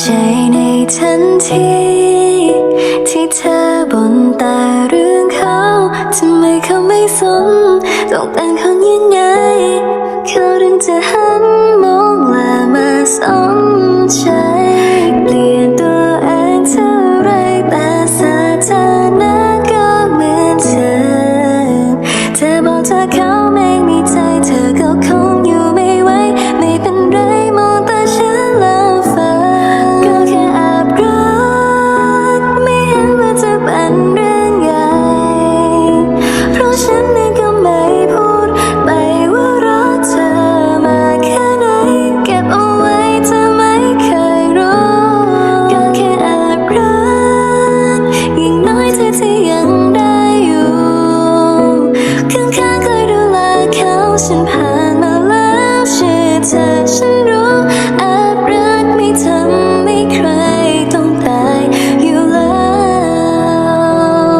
ใจในทันที ที่เธอบนแต่เรื่องเขาทำไมเขาไม่สนต้องเป็นคนยังไง เขาถึงจะหันมองและมาสนใจ ฉันผ่านมาแล้วเชื่อเธอฉันรู้แอบรักไม่ทำให้ใครต้องตายอยู่แล้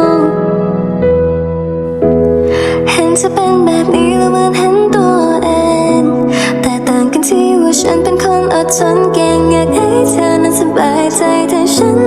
ว เห็นเธอเป็นแบบนี้แล้วเหมือนเห็นตัวเอง แต่ต่างกันที่ว่าฉันเป็นคนอดทนเก่งอยากให้เธอนั้นสบายใจแต่ฉัน